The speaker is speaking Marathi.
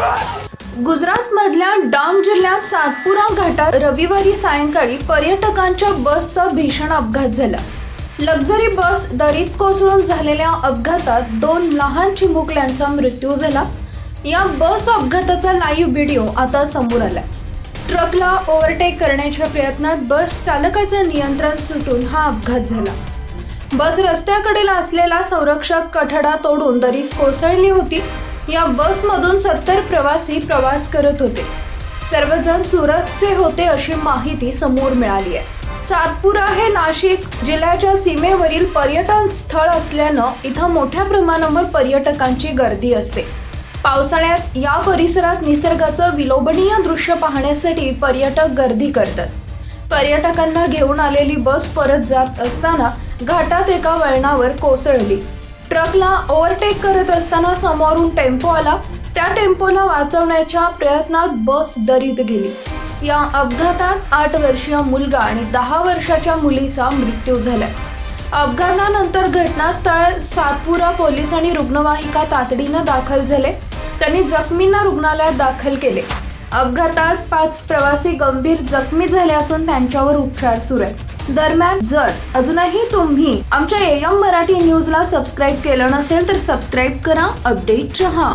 दरम्यान डांग जिल्ह्यात सातपुरा घाटात रविवारी सायंकाळी पर्यटकांच्या बसचा भीषण अपघात झाला. लक्झरी बस दरीत कोसळून झालेल्या अपघातात दोन लहान चिमुकल्यांचा मृत्यू झाला. या बस अपघाताचा लाईव्ह व्हिडिओ आता समोर आला ट्रकला ओव्हरटेक करण्याच्या प्रयत्नात बस चालकाचं नियंत्रण सुटून हा अपघात झाला. बस रस्त्याकडील असलेला संरक्षक कठडा तोडून दरीत कोसळली होती. या बसमधून सत्तर प्रवासी प्रवास करत होते. सर्वजण सुरतचे होते अशी माहिती समोर मिळाली आहे. सातपुरा हे नाशिक जिल्ह्याच्या सीमेवरील पर्यटन स्थळ असल्यानं इथं मोठ्या प्रमाणावर पर्यटकांची गर्दी असते. पावसाळ्यात या परिसरात निसर्गाचं विलोभनीय दृश्य पाहण्यासाठी पर्यटक गर्दी करतात. पर्यटकांना घेऊन आलेली बस परत जात असताना घाटात एका वळणावर कोसळली. ट्रकला ओव्हरटेक करत असताना समोरून टेम्पो आला. त्या टेम्पोला वाचवण्याच्या प्रयत्नात बस दरीत गेली. या अपघातात आठ वर्षीय मुलगा आणि दहा वर्षाच्या मुलीचा मृत्यू झाला. अपघातानंतर घटनास्थळ सातपुरा पोलीस आणि रुग्णवाहिका तातडीनं दाखल झाले. त्यांनी जखमींना रुग्णालयात दाखल केले. अपघातात पाच प्रवासी गंभीर जखमी झाले असून त्यांच्यावर उपचार सुरू आहेत. दरम्यान जर अजूनही तुम्ही आमच्या एम मराठी न्यूजला सबस्क्राईब केलं नसेल तर सबस्क्राईब करा अपडेट रहा.